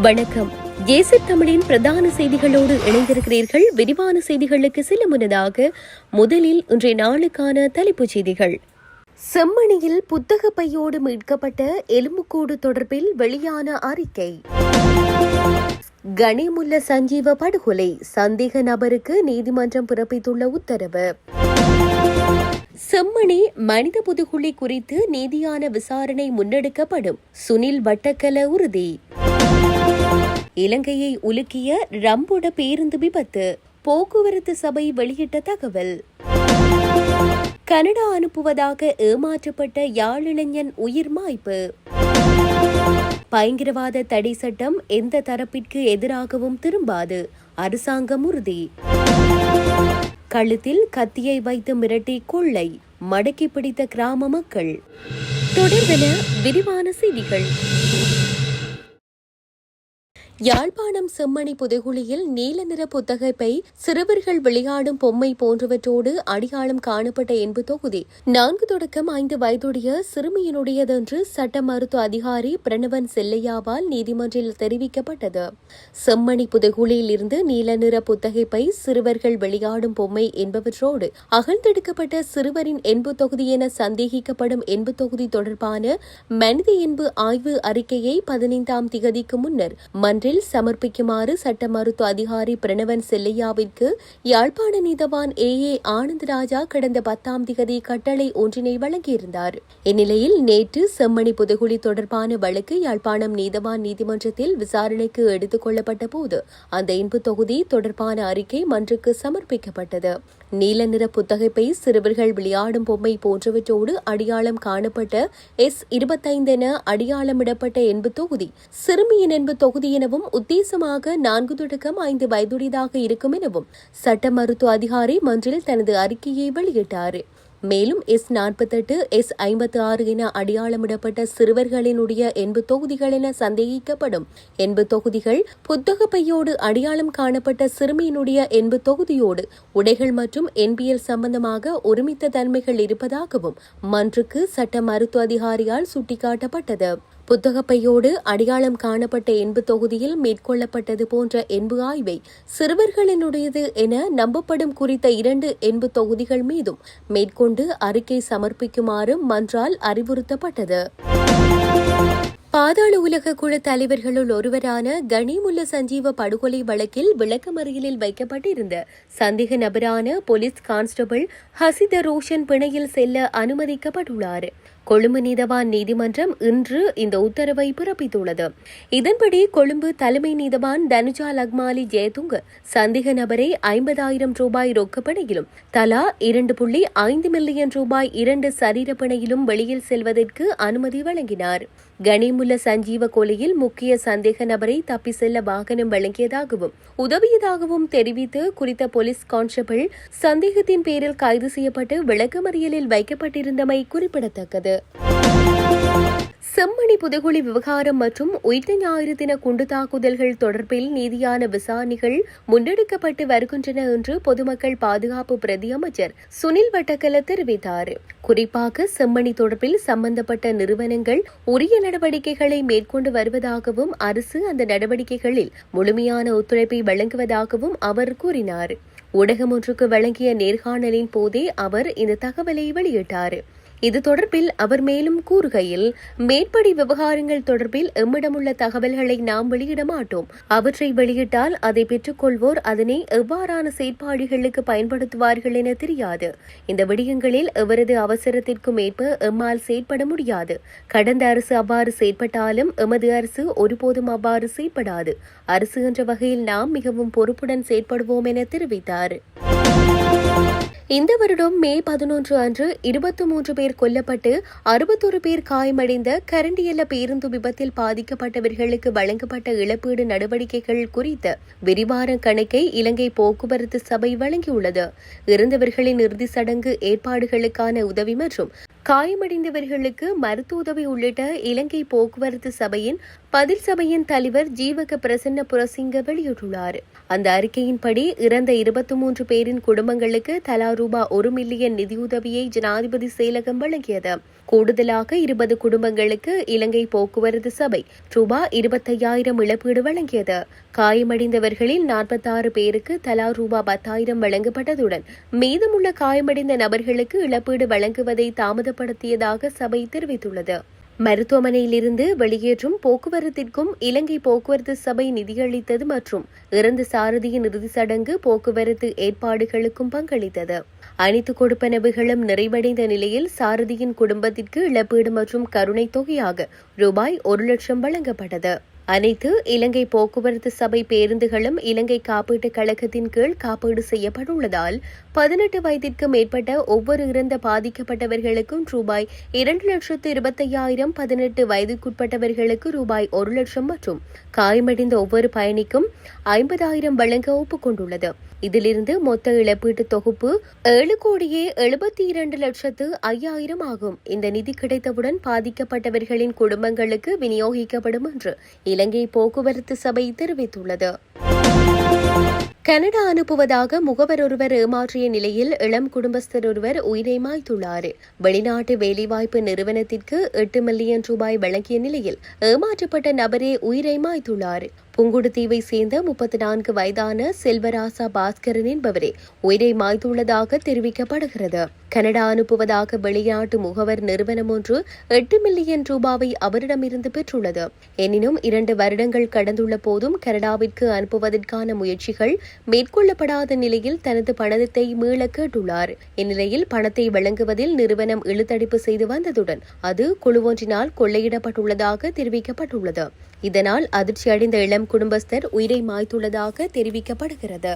வணக்கம். ஏசி தமிழின் பிரதான செய்திகளோடு இணைந்திருக்கிறீர்கள். விரிவான செய்திகளுக்கு சில முன்னதாக முதலில் இன்றைய நாளுக்கான தலைப்புச் செய்திகள். செம்மணியில் புத்தக பையோடு மீட்கப்பட்ட எலும்புக்கூடு தொடர்பில் வெளியான அறிக்கை. கனிமுல்ல சஞ்சீவ படுகொலை சந்தேக நபருக்கு நீதிமன்றம் பிறப்பித்துள்ள உத்தரவு. செம்மணி மனித புதுகுழி குறித்து நீதியான விசாரணை முன்னெடுக்கப்படும். சுனில் வட்டக்கல உறுதி. இலங்கையை உலுக்கிய ரம்போட பேருந்து விபத்து போக்குவரத்து சபை வெளியிட்ட தகவல். கனடா அனுப்புவதாக ஏமாற்றப்பட்ட யாழிளைஞன் உயிர் மாய்ப்பு. பயங்கரவாத தடை சட்டம் எந்த தரப்பிற்கு எதிராகவும் திரும்பாது அரசாங்கம் உறுதி. கழுத்தில் கத்தியை வைத்து மிரட்டி கொள்ளை மடக்கி பிடித்த கிராம மக்கள். தொடர்பென விரிவான செய்திகள். யாழ்ப்பாணம் செம்மணி புதைகுழியில் நீல நிற புத்தகப்பை சிறுவர்கள் விளையாடும் பொம்மை போன்றவற்றோடு அடையாளம் காணப்பட்ட என்பது தொகுதி. நான்கு தொடக்கம் ஐந்து வயதுடைய சிறுமியினுடையதென்று சட்ட மருத்துவ அதிகாரி பிரணவன் செல்லையாவால் நீதிமன்றில் தெரிவிக்கப்பட்டது. செம்மணி புதைகுழியில் இருந்து நீல நிற புத்தகைப்பை சிறுவர்கள் விளையாடும் பொம்மை என்பவற்றோடு அகழ்ந்தெடுக்கப்பட்ட சிறுவரின் என்பு தொகுதி என சந்தேகிக்கப்படும் என்பு தொகுதி தொடர்பான மனித என்பு ஆய்வு அறிக்கையை பதினைந்தாம் திகதிக்கு முன்னர் மன்றில் சமர்ப்பிக்குமாறு சட்ட மருத்துவ அதிகாரி பிரணவன் செல்லையாவிற்கு யாழ்ப்பாண நீதவான் ஏ. ஏ. ஆனந்தராஜா கடந்த பத்தாம் திகதி கட்டளை ஒன்றினை வழங்கியிருந்தார். இந்நிலையில் நேற்று செம்மணி புதுகுழி தொடர்பான வழக்கு யாழ்ப்பாணம் நீதவான் நீதிமன்றத்தில் விசாரணைக்கு எடுத்துக் கொள்ளப்பட்ட போது அந்த இன்பு தொகுதி தொடர்பான அறிக்கை மன்றுக்கு சமர்ப்பிக்கப்பட்டது. நீல நிற புத்தகைப்பை சிறுவர்கள் விளையாடும் பொம்மை போன்றவற்றோடு அடையாளம் காணப்பட்ட எஸ் இருபத்தைந்து என அடையாளமிடப்பட்ட என்பு தொகுதி சிறுமியின் என்பு தொகுதி எனவும் உத்தேசமாக நான்கு தொடக்கம் ஐந்து வயதுடையதாக இருக்கும் எனவும் சட்ட மருத்துவ அதிகாரி மன்றில் தனது அறிக்கையை வெளியிட்டார். மேலும் எஸ் நாற்பத்தெட்டு எஸ் ஐம்பத்தி ஆறு என அடையாளமிடப்பட்ட சிறுவர்களினுடைய எண்பு தொகுதிகள் என சந்தேகிக்கப்படும். எண்பு தொகுதிகள் புத்தக பையோடு அடையாளம் காணப்பட்ட சிறுமியினுடைய எண்பு தொகுதியோடு உடைகள் மற்றும் என்பிஎல் சம்பந்தமாக ஒருமித்த தன்மைகள் இருப்பதாகவும் மன்றுக்கு சட்ட மருத்துவ அதிகாரியால் சுட்டிக்காட்டப்பட்டது. புத்தகப்பையோடு அடையாளம் காணப்பட்ட என்பு தொகுதியில் மேற்கொள்ளப்பட்டது போன்ற என்பு ஆய்வை சிறுவர்களினுடையது என நம்பப்படும் குறித்த இரண்டு என்பு தொகுதிகள் மீதும் மேற்கொண்டு அறிக்கை சமர்ப்பிக்குமாறு மன்றால் அறிவுறுத்தப்பட்டது. பாதாள உலக குழு தலைவர்களுள் ஒருவரான கனிமுல்ல சஞ்சீவ படுகொலை வழக்கில் விளக்கமறியலில் வைக்கப்பட்டிருந்த சந்தேக நபரான போலீஸ் கான்ஸ்டபிள் ஹசித ரோஷன் பிணையில் செல்ல அனுமதிக்கப்பட்டுள்ளார். கொழும்பு நீதவான் நீதிமன்றம் இன்று இந்த உத்தரவை பிறப்பித்துள்ளது. இதன்படி கொழும்பு தலைமை நீதவான் தனுஜா லக்மாலி ஜெயதுங்க சந்தேக நபரை ஐம்பதாயிரம் ரூபாய் ரொக்கப்பணையிலும் தலா இரண்டு புள்ளி ஐந்து மில்லியன் ரூபாய் இரண்டு சரீரப்பணையிலும் வெளியில் செல்வதற்கு அனுமதி வழங்கினார். கனிமுல்ல சஞ்சீவ கொலையில் முக்கிய சந்தேக நபரை தப்பி செல்ல வாகனம் வழங்கியதாகவும் உதவியதாகவும் தெரிவித்து குறித்த போலீஸ் கான்ஸ்டபிள் சந்தேகத்தின் பேரில் கைது செய்யப்பட்டு விளக்கமறியலில் வைக்கப்பட்டிருந்தமை குறிப்பிடத்தக்கது. செம்மணி புதைகுழி விவகாரம் மற்றும் உயிர்த்த ஞாயிறு தின குண்டு தாக்குதல்கள் தொடர்பில் நீதியான விசாரணைகள் முன்னெடுக்கப்பட்டு வருகின்றன என்று பொதுமக்கள் பாதுகாப்பு பிரதி அமைச்சர் சுனில் வட்டக்கல தெரிவித்தார். குறிப்பாக செம்மணி தொடர்பில் சம்பந்தப்பட்ட நிறுவனங்கள் உரிய நடவடிக்கைகளை மேற்கொண்டு வருவதாகவும் அரசு அந்த நடவடிக்கைகளில் முழுமையான ஒத்துழைப்பை வழங்குவதாகவும் அவர் கூறினார். ஊடகம் ஒன்றுக்கு வழங்கிய நேர்காணலின் போதே அவர் இந்த தகவலை வெளியிட்டார். இது தொடர்பில் அவர் மேலும் கூறுகையில் மேற்படி விவகாரங்கள் தொடர்பில் எம்மிடமுள்ள தகவல்களை நாம் வெளியிட மாட்டோம். அவற்றை வெளியிட்டால் அதை பெற்றுக்கொள்வோர் அதனை எவ்வாறான செயற்பாடுகளுக்கு பயன்படுத்துவார்கள் என தெரியாது. இந்த விடயங்களில் எவரது அவசரத்திற்கும் ஏற்ப எம்மால் செயற்பட முடியாது. கடந்த அரசு அவ்வாறு செயற்பட்டாலும் எமது அரசு ஒருபோதும் அவ்வாறு செயற்படாது. அரசு என்ற வகையில் நாம் மிகவும் பொறுப்புடன் செயற்படுவோம் என தெரிவித்தார். இந்த வருடம் மே பதினொன்று அன்று இருபத்தி மூன்று பேர் கொல்லப்பட்டு அறுபத்தொரு பேர் காயமடைந்த கரண்டியல்ல பேருந்து விபத்தில் பாதிக்கப்பட்டவர்களுக்கு வழங்கப்பட்ட இழப்பீடு நடவடிக்கைகள் குறித்த விரிவான கணக்கை இலங்கை போக்குவரத்து சபை வழங்கியுள்ளது. இறந்தவர்களின் இறுதி சடங்கு ஏற்பாடுகளுக்கான உதவி மற்றும் காயமடைந்தவர்களுக்கு மருத்துவ உதவி உள்ளிட்ட இலங்கை போக்குவரத்து சபையின் பதில் சபையின் தலைவர் ஜீவக பிரசன்ன புரசிங்க வெளியிட்டுள்ளார். அந்த அறிக்கையின்படி இறந்த இருபத்தி மூன்று பேரின் குடும்பங்களுக்கு தலா ரூபா ஒரு மில்லியன் நிதியுதவியை ஜனாதிபதி செயலகம் வழங்கியது. கூடுதலாக இருபது குடும்பங்களுக்கு இலங்கை போக்குவரத்து சபை ரூபாய் இருபத்தையாயிரம் இழப்பீடு வழங்கியது. காயமடைந்தவர்களில் நாற்பத்தாறு பேருக்கு தலா ரூபாய் பத்தாயிரம் வழங்கப்பட்டதுடன் மீதமுள்ள காயமடைந்த நபர்களுக்கு இழப்பீடு வழங்குவதை தாமதப்படுத்தியதாக சபை தெரிவித்துள்ளது. மருத்துவமனையிலிருந்து வெளியேற்றும் போக்குவரத்திற்கும் இலங்கை போக்குவரத்து சபை நிதியளித்தது மற்றும் இறந்த சாரதியின் இறுதிச் சடங்கு போக்குவரத்து ஏற்பாடுகளுக்கும் பங்களித்தது. அனைத்து கொடுப்பனவுகளும் நிறைவடைந்த நிலையில் சாரதியின் குடும்பத்திற்கு இழப்பீடு மற்றும் கருணை தொகையாக ரூபாய் ஒரு லட்சம் வழங்கப்பட்டது. அனைத்து இலங்கை போக்குவரத்து சபை பேருந்துகளும் இலங்கை காப்பீட்டுக் கழகத்தின் கீழ் காப்பீடு செய்யப்பட்டுள்ளதால் பதினெட்டு வயதிற்கு மேற்பட்ட ஒவ்வொரு இறந்த பாதிக்கப்பட்டவர்களுக்கும் ரூபாய் இரண்டு லட்சத்து இருபத்தையாயிரம் பதினெட்டு வயதுக்குட்பட்டவர்களுக்கு ரூபாய் ஒரு லட்சம் மற்றும் காயமடைந்த ஒவ்வொரு பயணிக்கும் ஐம்பதாயிரம் வழங்க ஒப்புக்கொண்டுள்ளது. இதிலிருந்து மொத்த இழப்பீட்டு தொகுப்பு ஏழு கோடியே எழுபத்தி இரண்டு லட்சத்து ஐயாயிரம் ஆகும். இந்த நிதி கிடைத்தவுடன் பாதிக்கப்பட்டவர்களின் குடும்பங்களுக்கு விநியோகிக்கப்படும் என்று இலங்கை போக்குவரத்து சபை தெரிவித்துள்ளது. கனடா அனுப்புவதாக முகவர் ஒருவர் ஏமாற்றிய நிலையில் இளம் குடும்பஸ்தர் ஒருவர் உயிரை மாய்த்துள்ளார். வெளிநாட்டு வேலைவாய்ப்பு நிறுவனத்திற்கு எட்டு மில்லியன் ரூபாய் வழங்கிய நிலையில் ஏமாற்றப்பட்ட நபரே உயிரை மாய்த்துள்ளார். புங்குடுதீவை சேர்ந்த முப்பத்தி நான்கு வயதான செல்வராசா பாஸ்கரன் என்பவரே உயிரை மாய்த்துள்ளதாக தெரிவிக்கப்படுகிறது. கனடா அனுப்புவதாக வெளிநாட்டு முகவர் நிறுவனம் ஒன்று எட்டு மில்லியன் ரூபாவை அவரிடமிருந்து பெற்றுள்ளது. எனினும் இரண்டு வருடங்கள் கடந்துள்ள போதும் கனடாவிற்கு அனுப்புவதற்கான முயற்சிகள் மேற்கொள்ளப்படாத நிலையில் தனது பணத்தை மீள கேட்டுள்ளார். இந்நிலையில் பணத்தை வழங்குவதில் நிறுவனம் இழுத்தடிப்பு செய்து வந்ததுடன் அது குழுவொன்றினால் கொள்ளையிடப்பட்டுள்ளதாக தெரிவிக்கப்பட்டுள்ளது. இதனால் அதிர்ச்சியடைந்த இளம் குடும்பஸ்தர் உயிரை மாய்த்துள்ளதாக தெரிவிக்கப்படுகிறது.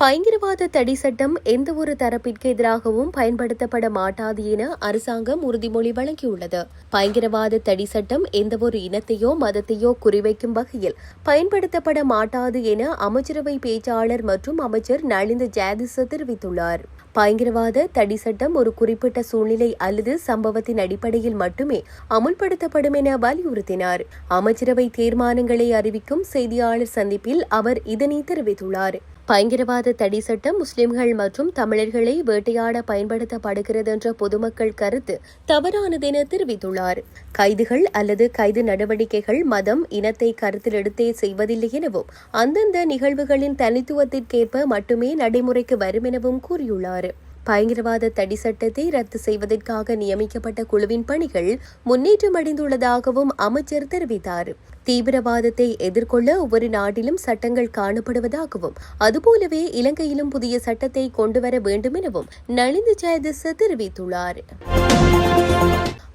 பயங்கரவாத தடை சட்டம் எந்தவொரு தரப்பிற்கு எதிராகவும் பயன்படுத்தப்பட மாட்டாது என அரசாங்கம் உறுதிமொழி வழங்கியுள்ளது. பயங்கரவாத தடை சட்டம் எந்தவொரு இனத்தையோ மதத்தையோ குறிவைக்கும் வகையில் பயன்படுத்தப்பட மாட்டாது என அமைச்சரவை பேச்சாளர் மற்றும் அமைச்சர் நளிந்த ஜாதிச தெரிவித்துள்ளார். பயங்கரவாத தடை சட்டம் ஒரு குறிப்பிட்ட சூழ்நிலை அல்லது சம்பவத்தின் அடிப்படையில் மட்டுமே அமுல்படுத்தப்படும் என வலியுறுத்தினார். அமைச்சரவை தீர்மானங்களை அறிவிக்கும் செய்தியாளர் சந்திப்பில் அவர் இதனை தெரிவித்துள்ளார். பயங்கரவாத தடை சட்டம் முஸ்லிம்கள் மற்றும் தமிழர்களை வேட்டையாட பயன்படுத்தப்படுகிறது என்ற பொதுமக்கள் கருத்து தவறானதென தெரிவித்துள்ளார். கைதுகள் அல்லது கைது நடவடிக்கைகள் மதம் இனத்தை கருத்தில் எடுத்தே செய்வதில்லை எனவும் அந்தந்த நிகழ்வுகளின் தனித்துவத்திற்கேற்ப மட்டுமே நடைமுறைக்கு வரும் எனவும் கூறியுள்ளார். பயங்கரவாத தடை சட்டத்தை ரத்து செய்வதற்காக நியமிக்கப்பட்ட குழுவின் பணிகள் முன்னேற்றம் அடைந்துள்ளதாகவும் அமைச்சர் தெரிவித்தார். தீவிரவாதத்தை எதிர்கொள்ள ஒவ்வொரு நாட்டிலும் சட்டங்கள் காணப்படுவதாகவும் அதுபோலவே இலங்கையிலும் புதிய சட்டத்தை கொண்டுவர வேண்டும் எனவும் நளிந்த ஜெயதிச தெரிவித்துள்ளார்.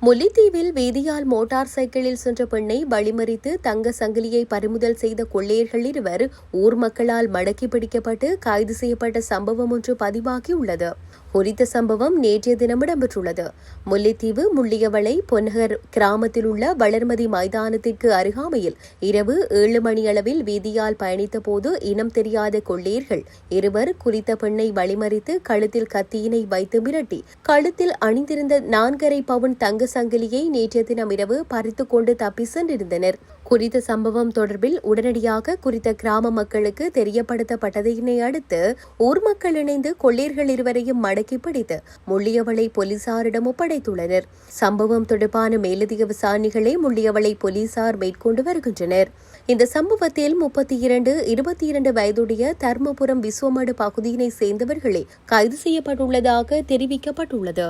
முல்லைத்தீவில் வீதியால் மோட்டார் சைக்கிளில் சென்ற பெண்ணை வழிமறித்து தங்க சங்கிலியை பறிமுதல் செய்த கொள்ளையர்கள் இருவர் ஊர் மக்களால் மடக்கி பிடிக்கப்பட்டு கைது செய்யப்பட்ட சம்பவம் ஒன்று பதிவாகியுள்ளது. குறித்த சம்பவம் நேற்றைய தினம் இடம்பெற்றுள்ளது. முல்லைத்தீவு முள்ளியவளை பொன்னகர் கிராமத்தில் உள்ள வளர்மதி மைதானத்திற்கு அருகாமையில் இரவு ஏழு மணியளவில் வீதியால் பயணித்த போது இனம் தெரியாத கொள்ளையர்கள் இருவர் குறித்த பெண்ணை வழிமறித்து கழுத்தில் கத்தியினை வைத்து மிரட்டி கழுத்தில் அணிந்திருந்த நான்கரை பவுன் தங்க சங்கிலியை நேற்றைய தினம் இரவு பறித்துக்கொண்டு தப்பி சென்றிருந்தனர். குறித்த சம்பவம் தொடர்பில் உடனடியாக குறித்த கிராம மக்களுக்கு தெரியப்படுத்தப்பட்டதையினை அடுத்து ஊர் மக்கள் இணைந்து கொள்ளையர்கள் இருவரையும் மடக்கி பிடித்து முள்ளியவளை போலீசாரிடம் ஒப்படைத்துள்ளனர். சம்பவம் தொடர்பான மேலதிக விசாரணைகளை முள்ளியவளை போலீசார் மேற்கொண்டு வருகின்றனர். இந்த சம்பவத்தில் முப்பத்தி இரண்டு இருபத்தி இரண்டு வயதுடைய தர்மபுரம் விஸ்வமடு பகுதியினை சேர்ந்தவர்களே கைது செய்யப்பட்டுள்ளதாக தெரிவிக்கப்பட்டுள்ளது.